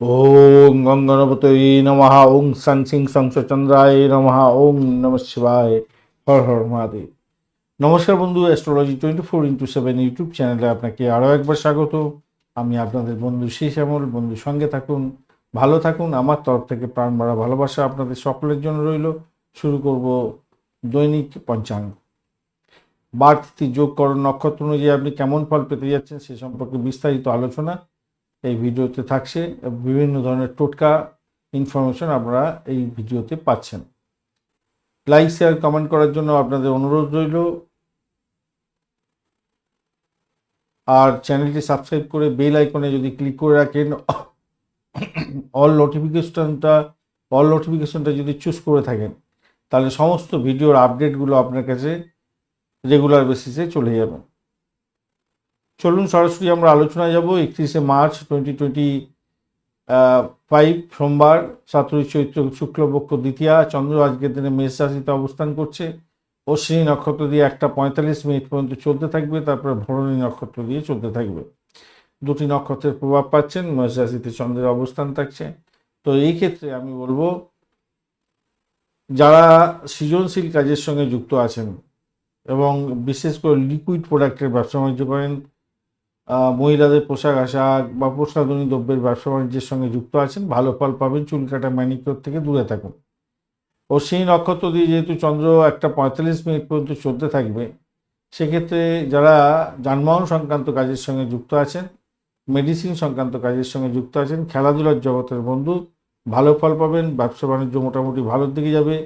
ওং গঙ্গনপতয়ে নমঃ ওং সং সিং সংসচন্দ্রায় নমঃ ওং নম শিবায় হর হর মহাদেব নমস্কার বন্ধু astrology twenty four into seven YouTube চ্যানেলে আপনাকে আরও একবার স্বাগত। আমি আপনাদের বন্ধু শেষ আমল, বন্ধু সঙ্গে থাকুন, ভালো থাকুন। আমার তরফ থেকে প্রাণ ভরা ভালোবাসা আপনাদের সকলের জন্য রইল। শুরু করব দৈনিক পঞ্চাঙ্গ। বাড়তি যোগকরণ নক্ষত্র অনুযায়ী আপনি কেমন ফল পেতে যাচ্ছেন সে সম্পর্কে বিস্তারিত আলোচনা এই ভিডিওতে থাকছে বিভিন্ন ধরনের টোটকা ইনফরমেশন আপনারা এই ভিডিওতে পাচ্ছেন। লাইক শেয়ার কমেন্ট করার জন্য আপনাদের অনুরোধ রইল। আর চ্যানেলটি সাবস্ক্রাইব করে বেল আইকনে যদি ক্লিক করে রাখেন অল নোটিফিকেশনটা অল নোটিফিকেশনটা যদি চুজ করে থাকেন, তাহলে সমস্ত ভিডিওর আপডেটগুলো আপনার কাছে রেগুলার বেসিসে চলে যাবে। চলুন সরাসরি আমরা আলোচনায় যাব। একত্রিশে মার্চ টোয়েন্টি টোয়েন্টি ফাইভ সোমবার, সাতই চৈত্র শুক্লপক্ষ দ্বিতীয়া, চন্দ্র আজকের দিনে মেষ রাশিতে অবস্থান করছে। অশ্বিনী নক্ষত্র দিয়ে একটা পঁয়তাল্লিশ মিনিট পর্যন্ত চলতে থাকবে, তারপরে ভরণী নক্ষত্র দিয়ে চলতে থাকবে। দুটি নক্ষত্রের প্রভাব পাচ্ছেন, মেষ রাশিতে চন্দ্রের অবস্থান থাকছে। তো এই ক্ষেত্রে আমি বলব, যারা সৃজনশীল কাজের সঙ্গে যুক্ত আছেন এবং বিশেষ করে লিকুইড প্রোডাক্টের ব্যবসা বাণিজ্য করেন মহিলাদের পোশাক আশাক বা প্রসাধনী দ্রব্যের ব্যবসা বাণিজ্যের সঙ্গে যুক্ত আছেন, ভালো ফল পাবেন, চুল কাটা ম্যানিকিওর থেকে দূরে থাকুন। ও সেই নক্ষত্র দিয়ে যেহেতু চন্দ্র একটা পঁয়তাল্লিশ মিনিট পর্যন্ত চলতে থাকবে, সেক্ষেত্রে যারা যানবাহন সংক্রান্ত কাজের সঙ্গে যুক্ত আছেন মেডিসিন সংক্রান্ত কাজের সঙ্গে যুক্ত আছেন, খেলাধুলার জগতের বন্ধু, ভালো ফল পাবেন, ব্যবসা বাণিজ্য মোটামুটি ভালোর দিকে যাবে।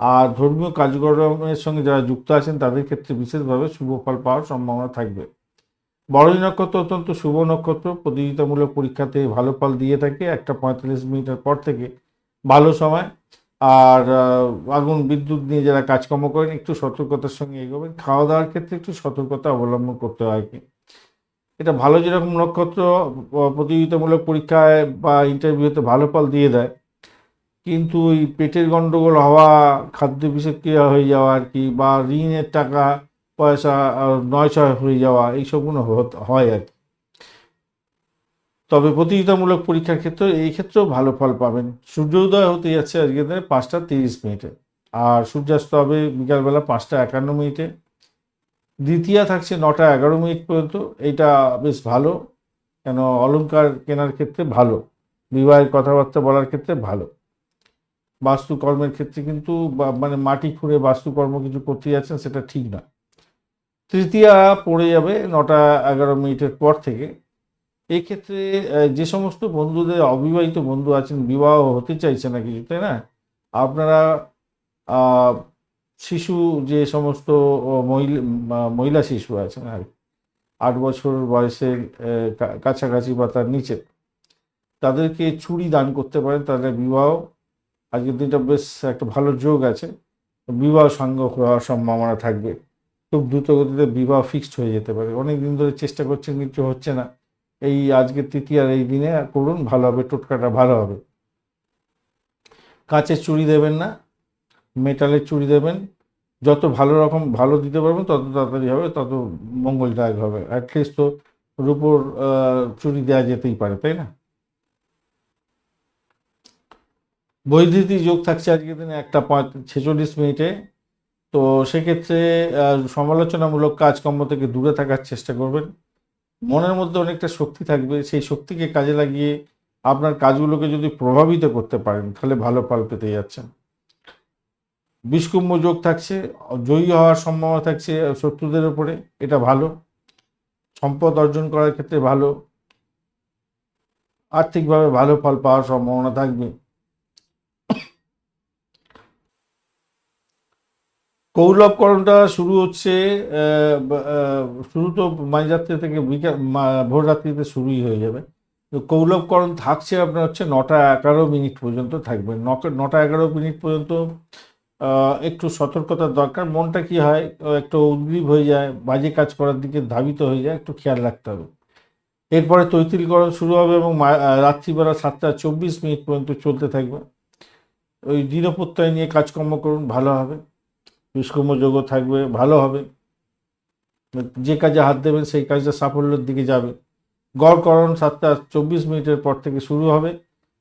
আর ধর্মীয় কাজকর্মের সঙ্গে যারা যুক্ত আছেন, তাদের ক্ষেত্রে বিশেষভাবে শুভ ফল পাওয়ার সম্ভাবনা থাকবে। বড়ই নক্ষত্র অত্যন্ত শুভ নক্ষত্র, প্রতিযোগিতামূলক পরীক্ষাতে ভালো ফল দিয়ে থাকে, একটা পঁয়তাল্লিশ মিনিটের পর থেকে ভালো সময়। আর আগুন, বিদ্যুৎ নিয়ে যারা কাজকর্ম করেন, একটু সতর্কতার সঙ্গে এগোবেন। খাওয়া দাওয়ার ক্ষেত্রে একটু সতর্কতা অবলম্বন করতে হয় কি এটা ভালো যেরকম নক্ষত্র প্রতিযোগিতামূলক পরীক্ষায় বা ইন্টারভিউতে ভালো ফল দিয়ে দেয়, কিন্তু ওই পেটের গণ্ডগোল হওয়া, খাদ্য বিষক্রিয়া হয়ে যাওয়া আর কি বা ঋণের টাকা পয়সা আহ, নয়ছয় হয়ে যাওয়া এইসবগুলো হয় আর কি। তবে প্রতিযোগিতামূলক পরীক্ষার ক্ষেত্রে এই ক্ষেত্রেও ভালো ফল পাবেন। সূর্যোদয় হতে যাচ্ছে আজকের দিনে পাঁচটা তিরিশ মিনিটে। আর সূর্যাস্ত হবে বিকালবেলা পাঁচটা একান্ন মিনিটে। দ্বিতীয়া থাকছে নটা এগারো মিনিট পর্যন্ত। এইটা বেশ ভালো। কেন অলংকার কেনার ক্ষেত্রে ভালো। বিবাহের কথাবার্তা বলার ক্ষেত্রে ভালো। বাস্তুকর্মের ক্ষেত্রে কিন্তু মানে মাটি খুঁড়ে বাস্তুকর্ম কিছু করতে যাচ্ছেন সেটা ঠিক না তৃতীয়া পড়ে যাবে নটা এগারো মিনিটের পর থেকে। এই ক্ষেত্রে যে সমস্ত বন্ধুদের অবিবাহিত বন্ধু আছেন, বিবাহ হতে চাইছে না কিছু, তাই না? আপনারা শিশু যে সমস্ত মহিলা মহিলা শিশু আছেন, আর আট বছর বয়সের কাছাকাছি বা তার নিচে, তাদেরকে চুড়ি দান করতে পারেন তাদের বিবাহ, আজকের দিনটা বেশ একটা ভালো যোগ আছে। বিবাহ সঙ্গ হওয়ার সম্ভাবনা থাকবে। খুব দ্রুত গতিতে বিবাহ ফিক্সড হয়ে যেতে পারে। অনেক দিন ধরে চেষ্টা করছেন, কিন্তু হচ্ছে না। এই আজকের তৃতীয়ার এই দিনে করুন, ভালো হবে, টোটকাটা ভালো হবে। কাঁচের চুড়ি দেবেন না, মেটালের চুড়ি দেবেন। যত ভালো রকম ভালো দিতে পারবেন, তত তাড়াতাড়ি হবে, তত মঙ্গলদায়ক হবে। অ্যাটলিস্ট তো রূপোর চুরি দেওয়া যেতেই পারে, তাই না? বৈদ্যুতিক যোগ থাকছে আজকের দিনে একটা পাঁচ ছেচল্লিশ মিনিটে। তো সেক্ষেত্রে সমালোচনামূলক কাজকর্ম থেকে দূরে থাকার চেষ্টা করবেন। মনের মধ্যে অনেকটা শক্তি থাকবে, সেই শক্তিকে কাজে লাগিয়ে আপনার কাজগুলোকে যদি প্রভাবিত করতে পারেন, তাহলে ভালো ফল পেতে যাচ্ছেন। বিষকুম্ভ যোগ থাকছে, জয়ী হওয়ার সম্ভাবনা থাকছে শত্রুদের উপরে, এটা ভালো। সম্পদ অর্জন করার ক্ষেত্রে ভালো। আর্থিকভাবে ভালো ফল পাওয়ার সম্ভাবনা থাকবে। কৌলভকরণটা শুরু হচ্ছে শুরু তো মাঝরাত্রি থেকে বিকাল, মা- ভোর রাত্রিতে শুরুই হয়ে যাবে। তো কৌলভকরণ থাকছে আপনার হচ্ছে নটা এগারো মিনিট পর্যন্ত থাকবে। নটা- নটা এগারো মিনিট পর্যন্ত একটু সতর্কতার দরকার। মনটা কি হয়, একটু উদ্গ্রীব হয়ে যায়, বাজে কাজ করার দিকে ধাবিত হয়ে যায়, একটু খেয়াল রাখতে হবে। এরপরে তৈতিলকরণ শুরু হবে এবং রাত্রিবেলা সাতটা চব্বিশ মিনিট পর্যন্ত চলতে থাকবে। ওই দৃঢ়প্রত্যয় নিয়ে কাজকর্ম করুন, ভালো হবে। বিষ্কর্ম থাকবে, ভালো হবে। যে কাজে হাত দেবেন, সেই কাজটা সাফল্যের দিকে যাবে। গড়করণ সাতটা চব্বিশ মিনিটের পর থেকে শুরু হবে।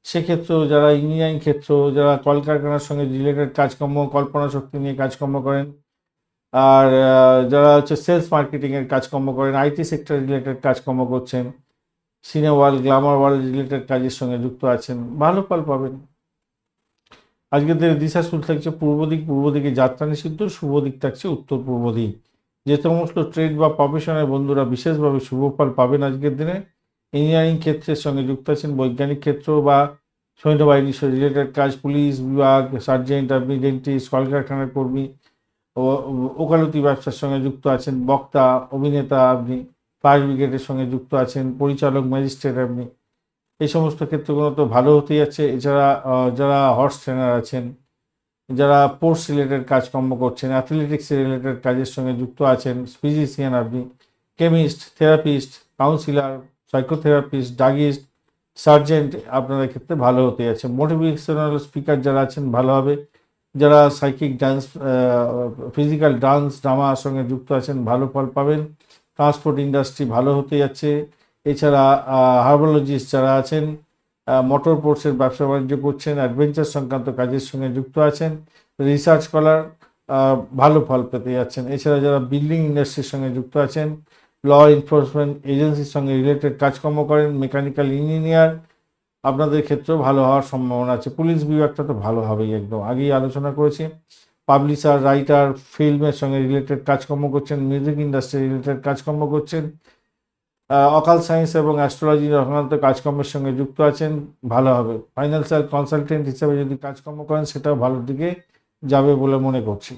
সেক্ষেত্রেও যারা ইঞ্জিনিয়ারিং ক্ষেত্র, যারা কলকারখানার সঙ্গে রিলেটেড কাজকর্ম, কল্পনা শক্তি নিয়ে কাজকর্ম করেন, আর যারা হচ্ছে সেলস মার্কেটিংয়ের কাজকর্ম করেন আইটি সেক্টর রিলেটেড কাজকর্ম করছেন সিনে ওয়ার্ল্ড গ্লামার ওয়ার্ল্ড রিলেটেড কাজের সঙ্গে যুক্ত আছেন, ভালো ফল পাবেন। আজকের দিনে দিশা শুরু থাকছে পূর্ব দিক, পূর্ব দিকে যাত্রা নিষিদ্ধ, শুভ দিক থাকছে উত্তর পূর্ব দিক। যে সমস্ত ট্রেড বা প্রফেশনের বন্ধুরা বিশেষভাবে শুভ ফল পাবেন আজকের দিনে ইঞ্জিনিয়ারিং ক্ষেত্রের সঙ্গে যুক্ত আছেন, বৈজ্ঞানিক ক্ষেত্র বা সৈন্যবাহিনীর রিলেটেড কাজ পুলিশ বিভাগ সার্জেন্ট আপনি ডেন্টিস্ট কলকারখানার কর্মী, ও, ওকালতি ব্যবসার সঙ্গে যুক্ত আছেন, বক্তা, অভিনেতা আপনি ফায়ার ব্রিগেডের সঙ্গে যুক্ত আছেন, পরিচালক ম্যাজিস্ট্রেট আপনি। এই সমস্ত ক্ষেত্রগুলো তো ভালো হতে যাচ্ছে। এছাড়া যারা হর্স ট্রেনার আছেন, যারা স্পোর্টস রিলেটেড কাজকর্ম করছেন অ্যাথলেটিক্স রিলেটেড কাজের সঙ্গে যুক্ত আছেন ফিজিশিয়ান আপনি chemist therapist counsellor psychotherapist druggist sergeant আপনাদের ক্ষেত্রে ভালো হতে যাচ্ছে। মোটিভেশনাল স্পিকার যারা আছেন, ভালো হবে। যারা সাইকিক ডান্স ফিজিক্যাল ডান্স ড্রামার সঙ্গে যুক্ত আছেন, ভালো ফল পাবেন। ট্রান্সপোর্ট ইন্ডাস্ট্রি ভালো হতে যাচ্ছে। এছাড়া হার্বোলজিস্ট যারা আছেন মোটর পোর্টসের ব্যবসা বাণিজ্য করছেন অ্যাডভেঞ্চার সংক্রান্ত কাজের সঙ্গে যুক্ত আছেন রিসার্চ স্কলার ভালো ফল পেতে যাচ্ছেন। এছাড়া যারা বিল্ডিং ইন্ডাস্ট্রির সঙ্গে যুক্ত আছেন ল এনফোর্সমেন্ট এজেন্সির সঙ্গে রিলেটেড কাজকর্ম করেন মেকানিক্যাল ইঞ্জিনিয়ার আপনাদের ক্ষেত্রেও ভালো হওয়ার সম্ভাবনা আছে। পুলিশ বিভাগটা তো ভালো হবেই একদম। আগেই আলোচনা করেছি পাবলিশার রাইটার ফিল্মের সঙ্গে রিলেটেড কাজকর্ম করছেন মিউজিক ইন্ডাস্ট্রি রিলেটেড কাজকর্ম করছেন অকাল সায়েন্স এবং অ্যাস্ট্রোলজি সংক্রান্ত কাজকর্মের সঙ্গে যুক্ত আছেন, ভালো হবে। ফাইন্যান্সিয়াল কনসালটেন্ট হিসেবে যদি কাজকর্ম করেন, সেটাও ভালোর দিকে যাবে বলে মনে করছি।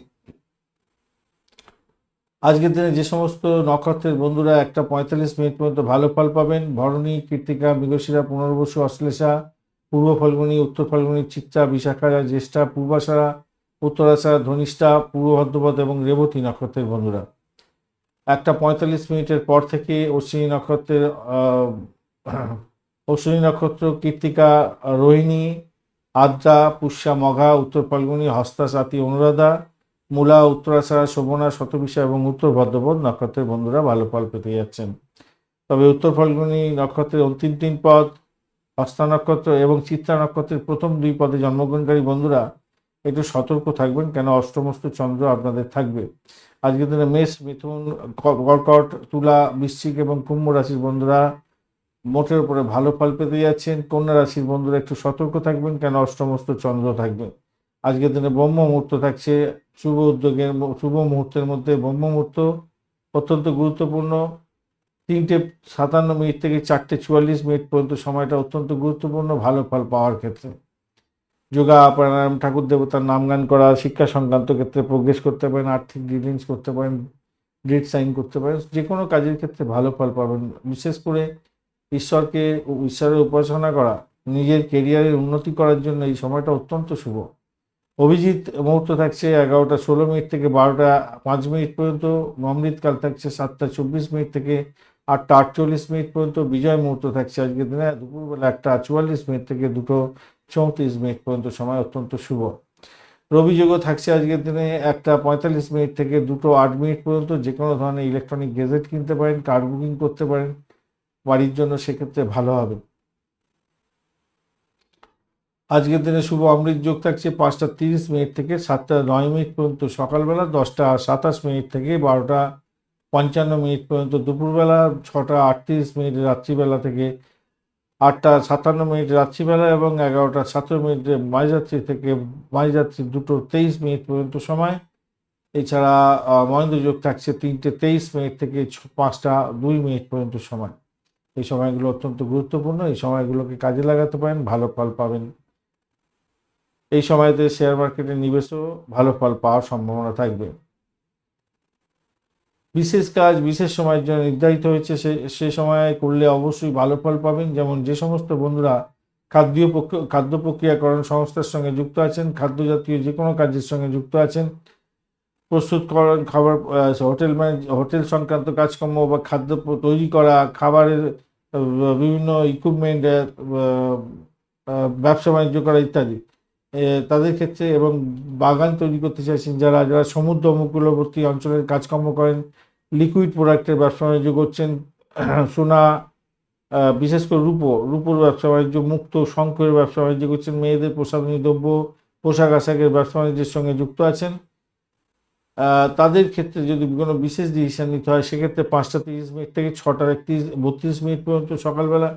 আজকের দিনে যে সমস্ত নক্ষত্রের বন্ধুরা একটা পঁয়তাল্লিশ মিনিট পর্যন্ত ভালো ফল পাবেন। ভরণী কৃত্তিকা মৃগশিরা, পুনর্বসু, অশ্লেষা, পূর্ব ফল্গুনী, উত্তর ফল্গুনী, চিত্রা বিশাখা জ্যেষ্ঠা, পূর্বাশারা, উত্তরাশারা, ধনিষ্ঠা, পূর্ব ভদ্রপদ এবং রেবতী নক্ষত্রের বন্ধুরা। একটা পঁয়তাল্লিশ মিনিটের পর থেকে অশ্বিনী নক্ষত্রের অশ্বিনী নক্ষত্র কৃত্তিকা রোহিণী, আদ্রা, পুষ্যা, মঘা, উত্তর ফাল্গুনী, হস্তা অনুরাধা, মূলা উত্তরাশারা শোভনা, শতবিশা এবং উত্তর ভদ্রপদ নক্ষত্রের বন্ধুরা ভালো ফল পেতে যাচ্ছেন। তবে উত্তর ফাল্গুনী নক্ষত্রের অন্তিম তিন পদ, হস্তা নক্ষত্র এবং চিত্রা নক্ষত্রের প্রথম দুই পদে জন্মগ্রহণকারী বন্ধুরা একটু সতর্ক থাকবেন কেন অষ্টমস্ত চন্দ্র আপনাদের থাকবে। আজকের দিনে মেষ, মিথুন কর্কট, তুলা, বৃশ্চিক এবং কুম্ভ রাশির বন্ধুরা মোটের উপরে ভালো ফল পেতে যাচ্ছেন। কন্যা রাশির বন্ধুরা একটু সতর্ক থাকবেন, কেন অষ্টমস্ত চন্দ্র থাকবে। আজকের দিনে ব্রহ্ম মুহূর্ত থাকছে। শুভ উদ্যোগের শুভ মুহূর্তের মধ্যে ব্রহ্ম মুহূর্ত অত্যন্ত গুরুত্বপূর্ণ। তিনটে সাতান্ন মিনিট থেকে চারটে চুয়াল্লিশ মিনিট পর্যন্ত সময়টা অত্যন্ত গুরুত্বপূর্ণ, ভালো ফল পাওয়ার ক্ষেত্রে। যোগা প্রাণায়াম ঠাকুর দেবতার নাম গান করা, শিক্ষা সংক্রান্ত ক্ষেত্রে প্রোগ্রেস করতে পারেন, আর্থিক ডিলিংস করতে পারেন ডেট সাইন করতে পারেন, যে কোনো কাজের ক্ষেত্রে ভালো ফল পাবেন। বিশেষ করে ঈশ্বরকে ঈশ্বরের উপাসনা করা, নিজের কেরিয়ারের উন্নতি করার জন্য এই সময়টা অত্যন্ত শুভ। অভিজিৎ মুহূর্ত থাকছে এগারোটা ষোলো মিনিট থেকে বারোটা পাঁচ মিনিট পর্যন্ত, অমৃতকাল থাকছে সাতটা চব্বিশ মিনিট থেকে আটটা আটচল্লিশ মিনিট পর্যন্ত, বিজয় মুহূর্ত থাকছে আজকের দিনে, দুপুরবেলা একটা চুয়াল্লিশ মিনিট থেকে দুটো চৌত্রিশ মিনিট পর্যন্ত সময় অত্যন্ত শুভ। রবি যোগও থাকছে আজকের দিনে একটা পঁয়তাল্লিশ মিনিট থেকে দুটো আট মিনিট পর্যন্ত যে কোনো ধরনের ইলেকট্রনিক গেজেট কিনতে পারেন কার বুকিং করতে পারেন, বাড়ির জন্য সেক্ষেত্রে ভালো হবে। আজকের দিনে শুভ অমৃত যোগ থাকছে পাঁচটা তিরিশ মিনিট থেকে সাতটা নয় মিনিট পর্যন্ত সকালবেলা, দশটা সাতাশ মিনিট থেকে বারোটা পঞ্চান্ন মিনিট পর্যন্ত দুপুরবেলা, ছটা আটত্রিশ মিনিট রাত্রিবেলা থেকে আটটা সাতান্ন মিনিট রাত্রিবেলা এবং এগারোটা সতেরো মিনিটে মাঝরাত্রি থেকে মাঝরাত্রি দুটো তেইশ মিনিট পর্যন্ত সময়। এছাড়া মহেন্দ্র যোগ থাকছে তিনটে তেইশ মিনিট থেকে পাঁচটা দুই মিনিট পর্যন্ত সময়। এই সময়গুলো অত্যন্ত গুরুত্বপূর্ণ। এই সময়গুলোকে কাজে লাগাতে পারেন, ভালো ফল পাবেন। এই সময়তে শেয়ার মার্কেটে নিবেশও ভালো ফল পাওয়ার সম্ভাবনা থাকবে। বিশেষ কাজ, বিশেষ সময়ের জন্য নির্ধারিত হয়েছে, সে সে সময় করলে অবশ্যই ভালো ফল পাবেন। যেমন যে সমস্ত বন্ধুরা খাদ্য খাদ্য প্রক্রিয়াকরণ সংস্থার সঙ্গে যুক্ত আছেন খাদ্য জাতীয় যে কোনো কাজের সঙ্গে যুক্ত আছেন প্রস্তুতকরণ খাবার হোটেল হোটেল সংক্রান্ত কাজকর্ম বা খাদ্য তৈরি করা, খাবারের বিভিন্ন ইকুইপমেন্ট ব্যবসা বাণিজ্য করা ইত্যাদি। তাদের ক্ষেত্রে এবং বাগান তৈরি করতে চাইছেন যারা যারা সমুদ্র উপকূলবর্তী অঞ্চলের কাজকর্ম করেন লিকুইড প্রোডাক্টের ব্যবসা বাণিজ্য করছেন, সোনা বিশেষ করে রূপো, রূপোর ব্যবসা বাণিজ্য, মুক্ত শঙ্করের ব্যবসা বাণিজ্য করছেন, মেয়েদের প্রসাধনী দ্রব্য, পোশাক আশাকের ব্যবসা বাণিজ্যের সঙ্গে যুক্ত আছেন। তাদের ক্ষেত্রে যদি কোনো বিশেষ ডিসিশন নিতে হয়, সেক্ষেত্রে পাঁচটা তিরিশ মিনিট থেকে ছটার একত্রিশ, বত্রিশ মিনিট পর্যন্ত সকালবেলা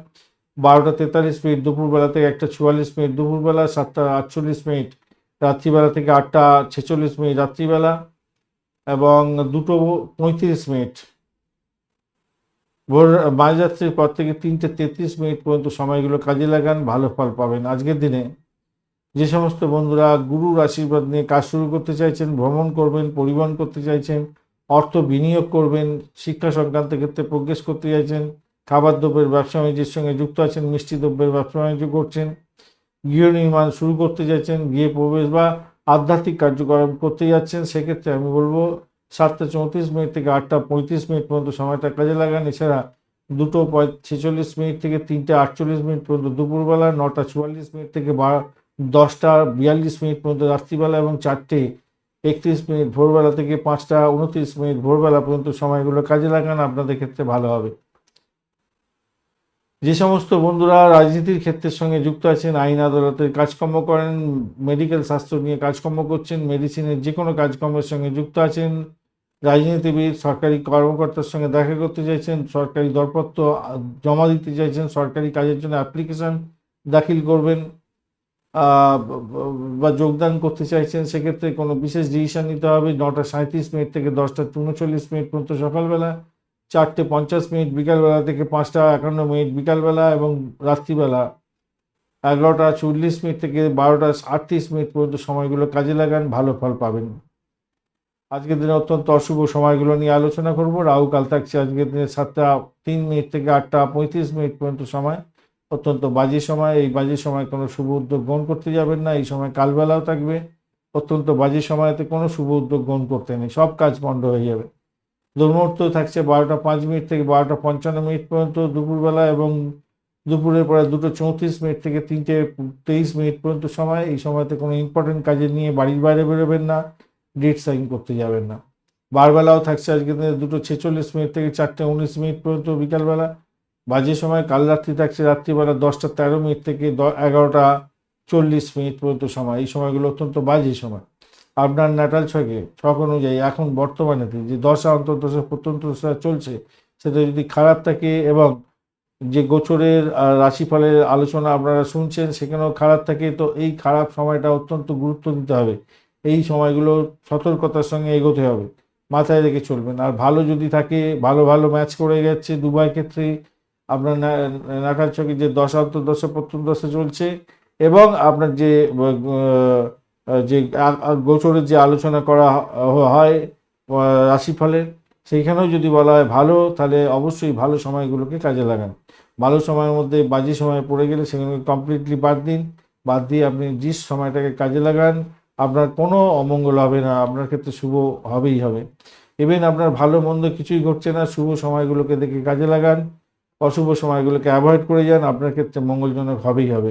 বারোটা তেতাল্লিশ মিনিট দুপুরবেলা থেকে একটা চুয়াল্লিশ মিনিট দুপুরবেলা, সাতটা আটচল্লিশ মিনিট, রাত্রিবেলা থেকে আটটা ছেচল্লিশ মিনিট রাত্রিবেলা, এবং দুটো পঁয়ত্রিশ মিনিট। ভোর মাঝরাত্রির পর থেকে তিনটে তেত্রিশ মিনিট পর্যন্ত সময়গুলো কাজে লাগান, ভালো ফল পাবেন। আজকের দিনে যে সমস্ত বন্ধুরা গুরুর আশীর্বাদ নিয়ে কাজ শুরু করতে চাইছেন, ভ্রমণ করবেন, পরিবহন করতে চাইছেন, অর্থ বিনিয়োগ করবেন, শিক্ষা সংক্রান্ত ক্ষেত্রে প্রোগ্রেস করতে চাইছেন খাবার দ্রব্যের ব্যবসা বাণিজ্যের সঙ্গে যুক্ত আছেন, মিষ্টি দ্রব্যের ব্যবসা বাণিজ্য করছেন, গৃহ নির্মাণ শুরু করতে যাচ্ছেন, গৃহে প্রবেশ বা আধ্যাত্মিক কার্যক্রম করতে যাচ্ছেন, সেক্ষেত্রে আমি বলব সাতটা চৌত্রিশ মিনিট থেকে আটটা পঁয়ত্রিশ মিনিট পর্যন্ত সময়টা কাজে লাগান। এছাড়া দুটো ছেচল্লিশ মিনিট থেকে তিনটে আটচল্লিশ মিনিট পর্যন্ত দুপুরবেলা, নটা চুয়াল্লিশ মিনিট থেকে বারো দশটা বিয়াল্লিশ মিনিট পর্যন্ত রাত্রিবেলা এবং চারটে একত্রিশ মিনিট ভোরবেলা থেকে পাঁচটা উনত্রিশ মিনিট ভোরবেলা পর্যন্ত সময়গুলো কাজে লাগান। আপনাদের ক্ষেত্রে ভালো হবে। যে সমস্ত বন্ধুরা রাজনীতির ক্ষেত্রের সঙ্গে যুক্ত আছেন, আইন আদালতের কাজকর্ম করেন মেডিকেল স্বাস্থ্য নিয়ে কাজকর্ম করছেন মেডিসিনের যে কোনো কাজকর্মের সঙ্গে যুক্ত আছেন, রাজনীতিবিদ, সরকারি কর্মকর্তার সঙ্গে দেখা করতে চাইছেন, সরকারি দরপত্র জমা দিতে চাইছেন, সরকারি কাজের জন্য অ্যাপ্লিকেশন দাখিল করবেন বা যোগদান করতে চাইছেন, সেক্ষেত্রে কোনো বিশেষ ডিসিশন নিতে হবে। নটা সাঁত্রিশ মিনিট থেকে দশটা উনচল্লিশ মিনিট পর্যন্ত সকালবেলা। চারটে পঞ্চাশ মিনিট বিকালবেলা থেকে পাঁচটা একান্ন মিনিট বিকালবেলা এবং রাত্রিবেলা। এগারোটা চল্লিশ মিনিট থেকে বারোটা আটত্রিশ মিনিট পর্যন্ত সময়গুলো কাজে লাগান, ভালো ফল পাবেন। আজকের দিনে অত্যন্ত অশুভ সময়গুলো নিয়ে আলোচনা করব। রাহু কাল থাকছে আজকের দিনে সাতটা তিন মিনিট থেকে আটটা পঁয়ত্রিশ মিনিট পর্যন্ত সময়। অত্যন্ত বাজে সময়, এই বাজে সময় কোনো শুভ উদ্যোগ গ্রহণ করতে যাবেন না, এই সময় কালবেলাও থাকবে। অত্যন্ত বাজে সময়তে কোনো শুভ উদ্যোগ গ্রহণ করতে নেই, সব কাজ বন্ধ হয়ে যাবে। দুর্মুহূর্ত থাকছে বারোটা পাঁচ মিনিট থেকে বারোটা পঞ্চান্ন মিনিট পর্যন্ত দুপুরবেলা এবং দুপুরের পরে দুটো চৌত্রিশ মিনিট থেকে তিনটে তেইশ মিনিট পর্যন্ত সময়। এই সময়তে কোনো ইম্পর্টেন্ট কাজে নিয়ে বাড়ির বাইরে বেরোবেন না ডেট সাইন করতে যাবেন না। বারবেলাও থাকছে আজকে দুটো ছেচল্লিশ মিনিট থেকে চারটে উনিশ মিনিট পর্যন্ত বিকালবেলা। বাজে সময় কাল রাত্রি থাকছে রাত্রিবেলা দশটা তেরো মিনিট থেকে এগারোটা চল্লিশ মিনিট পর্যন্ত সময়। এই সময়গুলো অত্যন্ত বাজে সময়। আপনার ন্যাটাল ছকে, ছক অনুযায়ী এখন বর্তমানে যে দশা, অন্তর্দশা প্রত্যন্ত দশা চলছে, সেটা যদি খারাপ থাকে এবং যে গোচরের রাশিফলের আলোচনা আপনারা শুনছেন, সেখানেও খারাপ থাকে, তো এই খারাপ সময়টা অত্যন্ত গুরুত্ব দিতে হবে। এই সময়গুলো সতর্কতার সঙ্গে এগোতে হবে। মাথায় রেখে চলবেন। আর ভালো যদি থাকে, ভালো ভালো ম্যাচ করে যাচ্ছে দুবাই ক্ষেত্রে, আপনার নাটার ছকে যে দশা, অন্তর্দশা, প্রত্যন্তদশা চলছে এবং আপনার যে যে গোচরের যে আলোচনা করা হয় রাশিফলের, সেইখানেও যদি বলা হয় ভালো, তাহলে অবশ্যই ভালো সময়গুলোকে কাজে লাগান। ভালো সময়ের মধ্যে বাজে সময় পড়ে গেলে সেগুলোকে কমপ্লিটলি বাদ দিন। বাদ দিয়ে আপনি যে সময়টাকে কাজে লাগান। আপনার কোনো অমঙ্গল হবে না, আপনার ক্ষেত্রে শুভ হবেই হবে। ইভেন আপনার ভালো মন্দ কিছুই ঘটছে না, শুভ সময়গুলোকে দেখে কাজে লাগান। অশুভ সময়গুলোকে অ্যাভয়েড করে যান, আপনার ক্ষেত্রে মঙ্গলজনক হবেই হবে।